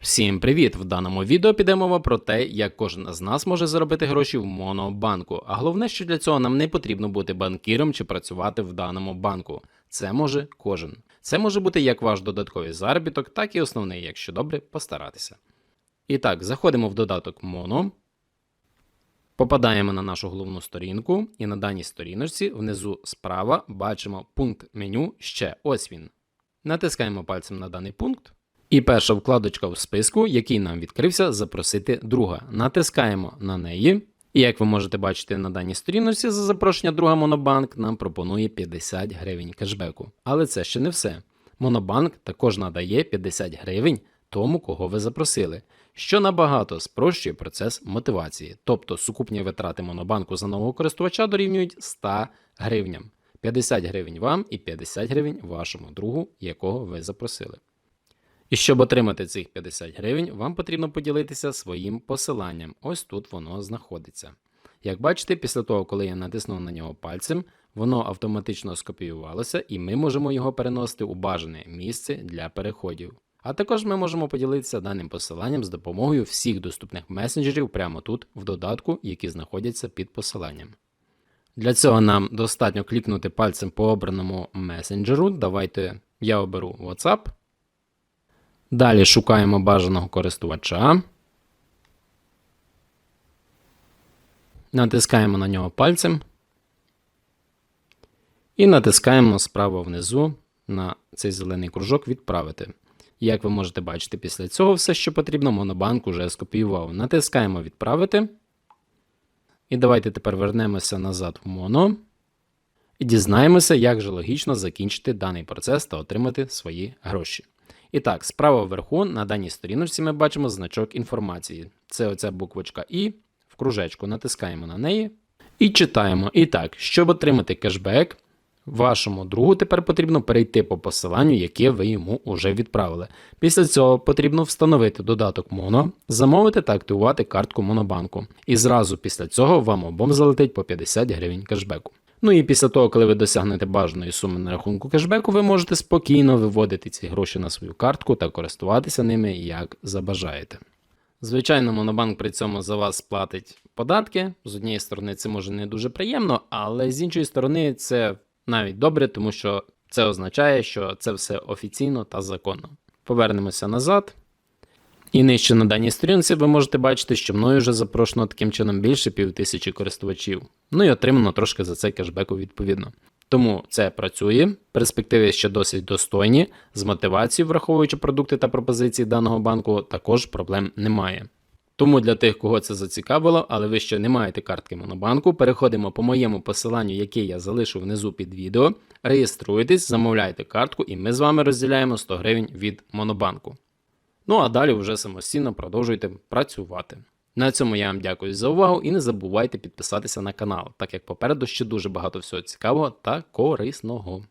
Всім привіт! В даному відео піде мова про те, як кожен з нас може заробити гроші в монобанку. А головне, що для цього нам не потрібно бути банкіром чи працювати в даному банку. Це може кожен. Це може бути як ваш додатковий заробіток, так і основний, якщо добре постаратися. І так, заходимо в додаток Mono. Попадаємо на нашу головну сторінку, і на даній сторіночці внизу справа бачимо пункт меню ще ось він. Натискаємо пальцем на даний пункт. І перша вкладочка в списку, який нам відкрився, запросити друга. Натискаємо на неї. І як ви можете бачити на даній сторінці, за запрошення друга Монобанк нам пропонує 50 гривень кешбеку. Але це ще не все. Монобанк також надає 50 гривень тому, кого ви запросили, що набагато спрощує процес мотивації. Тобто сукупні витрати Монобанку за нового користувача дорівнюють 100 гривням. 50 гривень вам і 50 гривень вашому другу, якого ви запросили. І щоб отримати цих 50 гривень, вам потрібно поділитися своїм посиланням. Ось тут воно знаходиться. Як бачите, після того, коли я натиснув на нього пальцем, воно автоматично скопіювалося, і ми можемо його переносити у бажане місце для переходів. А також ми можемо поділитися даним посиланням з допомогою всіх доступних месенджерів прямо тут, в додатку, які знаходяться під посиланням. Для цього нам достатньо клікнути пальцем по обраному месенджеру. Давайте я оберу WhatsApp. Далі шукаємо бажаного користувача. Натискаємо на нього пальцем. І натискаємо справа внизу на цей зелений кружок Відправити. Як ви можете бачити, після цього все, що потрібно, Монобанк уже скопіював. Натискаємо Відправити. І давайте тепер вернемося назад в Моно. І дізнаємося, як же логічно закінчити даний процес та отримати свої гроші. І так, справа вверху на даній сторіночці ми бачимо значок інформації. Це оця буквочка І. В кружечку натискаємо на неї і читаємо. І так, щоб отримати кешбек, вашому другу тепер потрібно перейти по посиланню, яке ви йому вже відправили. Після цього потрібно встановити додаток Mono, замовити та активувати картку Монобанку. І зразу після цього вам обом залетить по 50 гривень кешбеку. Ну і після того, коли ви досягнете бажаної суми на рахунку кешбеку, ви можете спокійно виводити ці гроші на свою картку та користуватися ними як забажаєте. Звичайно, Монобанк при цьому за вас платить податки. З однієї сторони, це може не дуже приємно, але з іншої сторони, це навіть добре, тому що це означає, що це все офіційно та законно. Повернемося назад. І нижче на даній сторінці ви можете бачити, що мною вже запрошено таким чином більше півтисячі користувачів. Ну і отримано трошки за це кешбеку відповідно. Тому це працює, перспективи ще досить достойні, з мотивацією, враховуючи продукти та пропозиції даного банку, також проблем немає. Тому для тих, кого це зацікавило, але ви ще не маєте картки Монобанку, переходимо по моєму посиланню, яке я залишу внизу під відео, реєструйтесь, замовляйте картку, і ми з вами розділяємо 100 гривень від Монобанку. Ну а далі вже самостійно продовжуйте працювати. На цьому я вам дякую за увагу і не забувайте підписатися на канал, так як попереду ще дуже багато всього цікавого та корисного.